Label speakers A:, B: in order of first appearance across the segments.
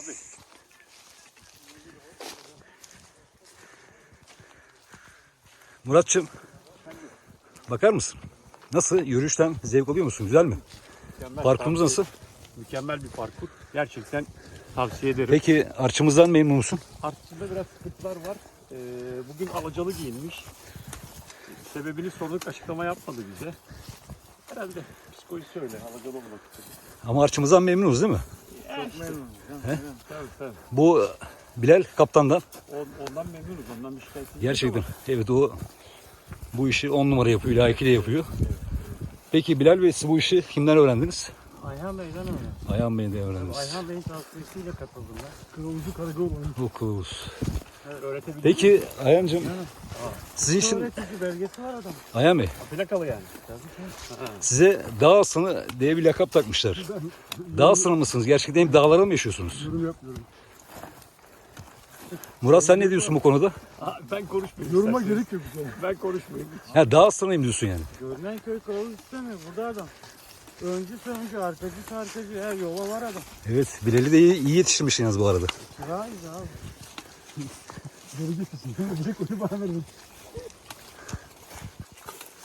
A: Abi
B: Muratçım. Bakar mısın? Nasıl? Yürüyüşten zevk alıyor musun? Güzel mi?
A: mükemmel.
B: Parkurumuz nasıl?
A: Mükemmel bir parkur. Gerçekten tavsiye ederim.
B: Peki arçımızdan memnun musun?
A: Artısında biraz sıkıntılar var. Ee, bugün alacalı giyinmiş. Sebebini sorduk açıklama yapmadı bize. Herhalde psikolojisi öyle alacalı olmak istedi.
B: Ama arçımızdan memnunuz değil mi?
A: Tabii tabii.
B: Bu Bilal kaptandan.
A: On- Ondan memnunuz. Ondan bir şikayetimiz yok
B: Gerçekten.
A: ama
B: Evet o bu işi on numara yapıyor. Layıkıyla yapıyor. Peki Bilal Bey siz bu işi kimden öğrendiniz?
C: Ayhan Bey'den öyle.
B: Ayhan Bey'den öğrendiniz.
C: Ayhan Bey'in tavsiyesiyle katıldım ben. Kılavuzcu karakol
B: Bu kılavuz.
A: Öğretebilir
B: Peki Ayhan'cığım sizin için
C: Öğretici belgesi var adam.
B: Ayhan Bey
A: Plakalı yani.
B: size dağ aslanı diye bir lakap takmışlar. Dağ aslanı mısınız? Gerçekten hep dağlara mı yaşıyorsunuz?
C: Yorum yapmıyorum.
B: Murat sen ne diyorsun bu konuda?
A: Ben konuşmayayım.
C: Yoruma gerek yok. Yani.
A: Ben konuşmayayım.
B: Ha dağ aslanıyım diyorsun yani.
C: Görünen köy kılavuz istemiyor. Burada adam. Öncü öncü, arkacı arkacı. Her yola var adam.
B: Evet Bilal'i de iyi, iyi yetiştirmiş yalnız bu arada.
C: Kirayız abi. Onu bana verin.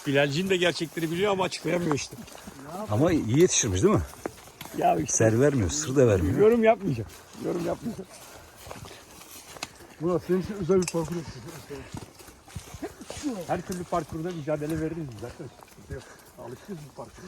A: Bilalcin de gerçekleri biliyor ama açıklayamıyor işte.
B: Ama iyi yetiştirmiş değil mi?
A: Ya işte
B: Ser vermiyor, sır da vermiyor.
A: yorum yapmayacağım. Yorum yapmayacağım.
C: Murat senin için özel bir parkur yapacağız.
A: Her türlü parkurda mücadele veririz biz yok. Alışkınız bu parkura.